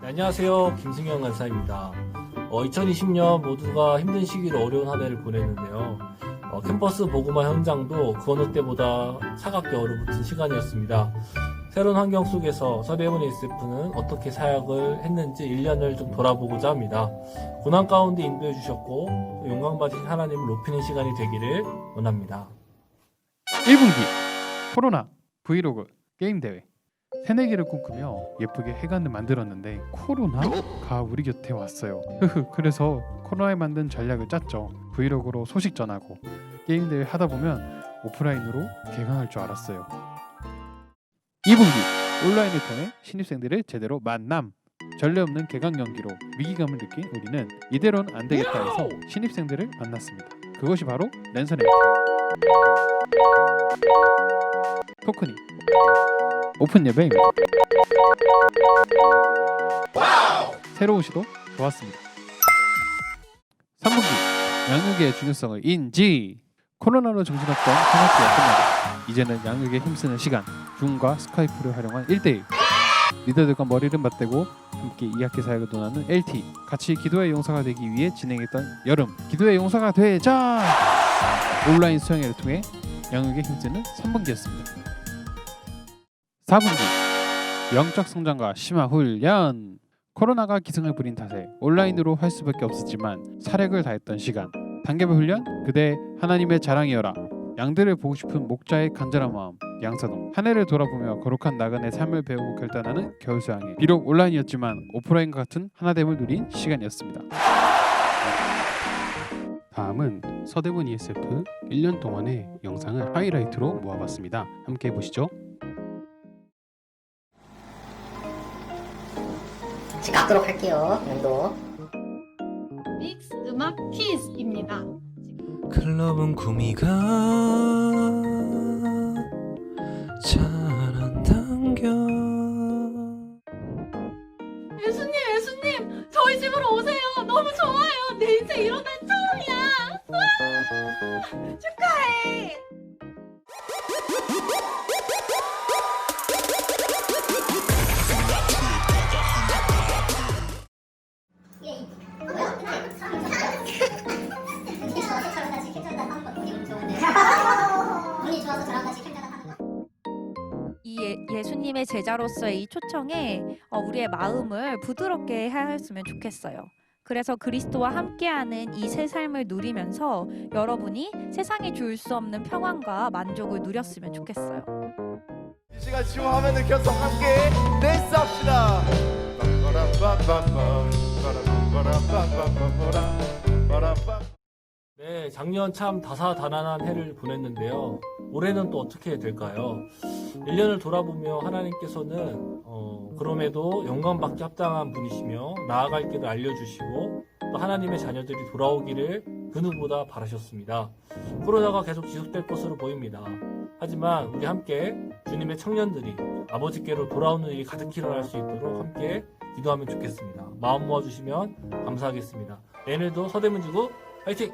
네, 안녕하세요. 김승현 간사입니다. 2020년 모두가 힘든 시기로 어려운 한 해를 보냈는데요. 어, 캠퍼스 보고마 현장도 그 어느 때보다 차갑게 얼어붙은 시간이었습니다. 새로운 환경 속에서 서대문 SF는 어떻게 사역을 했는지 1년을 좀 돌아보고자 합니다. 고난 가운데 인도해 주셨고 또 영광 받으신 하나님을 높이는 시간이 되기를 원합니다. 1분기 코로나 브이로그 게임 대회 새내기를 꿈꾸며 예쁘게 해관을 만들었는데 코로나가 우리 곁에 왔어요. 그래서 코로나에 만든 전략을 짰죠. 브이로그로 소식 전하고 게임 대회 하다 보면 오프라인으로 개강할 줄 알았어요. 2분기 온라인을 통해 신입생들을 제대로 만남. 전례 없는 개강 연기로 위기감을 느낀 우리는 이대로는 안 되겠다 해서 신입생들을 만났습니다. 그것이 바로 랜선 엠트. 토크니 오픈 예배입니다. 새로운 시도 좋았습니다. 3분기 양육의 중요성을 인지 코로나로 정신없던 한학기가 끝나고 이제는 양육에 힘쓰는 시간 줌과 스카이프를 활용한 1대1 리더들과 머리를 맞대고 함께 2학기 사역을 논하는 LT 같이 기도의 용사가 되기 위해 진행했던 여름. 기도의 용사가 되자! 온라인 수영회를 통해 양육에 힘쓰는 3분기였습니다. 4분기. 영적 성장과 심화 훈련. 코로나가 기승을 부린 탓에 온라인으로 할 수밖에 없었지만 사력을 다했던 시간. 단계별 훈련? 그대 하나님의 자랑이여라 양들을 보고 싶은 목자의 간절한 마음 양사동 한 해를 돌아보며 거룩한 나그네 삶을 배우고 결단하는 겨울수양회 비록 온라인이었지만 오프라인과 같은 하나됨을 누린 시간이었습니다 다음은 서대문 ESF 1년 동안의 영상을 하이라이트로 모아봤습니다 함께 보시죠 깎도록 할게요. 연도. 믹스 음악 퀴즈입니다. 클럽은 구미가 잘 안 당겨 예수님, 예수님, 저희 집으로 오세요. 너무 좋아요. 내 인생 이런 날 처음이야. 와, 축하해. 예, 예수님의 제자로서의 이 초청에 어, 우리의 마음을 부드럽게 하였으면 좋겠어요. 그래서 그리스도와 함께하는 이 새 삶을 누리면서 여러분이 세상이 줄 수 없는 평안과 만족을 누렸으면 좋겠어요. 이 시간 지금 화면을 켜서 함께 댄스 합시다 네, 작년 참 다사다난한 해를 보냈는데요. 올해는 또 어떻게 될까요? 1년을 돌아보며 하나님께서는 어, 그럼에도 영광받기 합당한 분이시며 나아갈 길을 알려주시고 또 하나님의 자녀들이 돌아오기를 그 누구보다 바라셨습니다. 코로나가 계속 지속될 것으로 보입니다. 하지만 우리 함께 주님의 청년들이 아버지께로 돌아오는 일이 가득히 일어날 수 있도록 함께 기도하면 좋겠습니다. 마음 모아주시면 감사하겠습니다. 내일도 서대문지구 화이팅!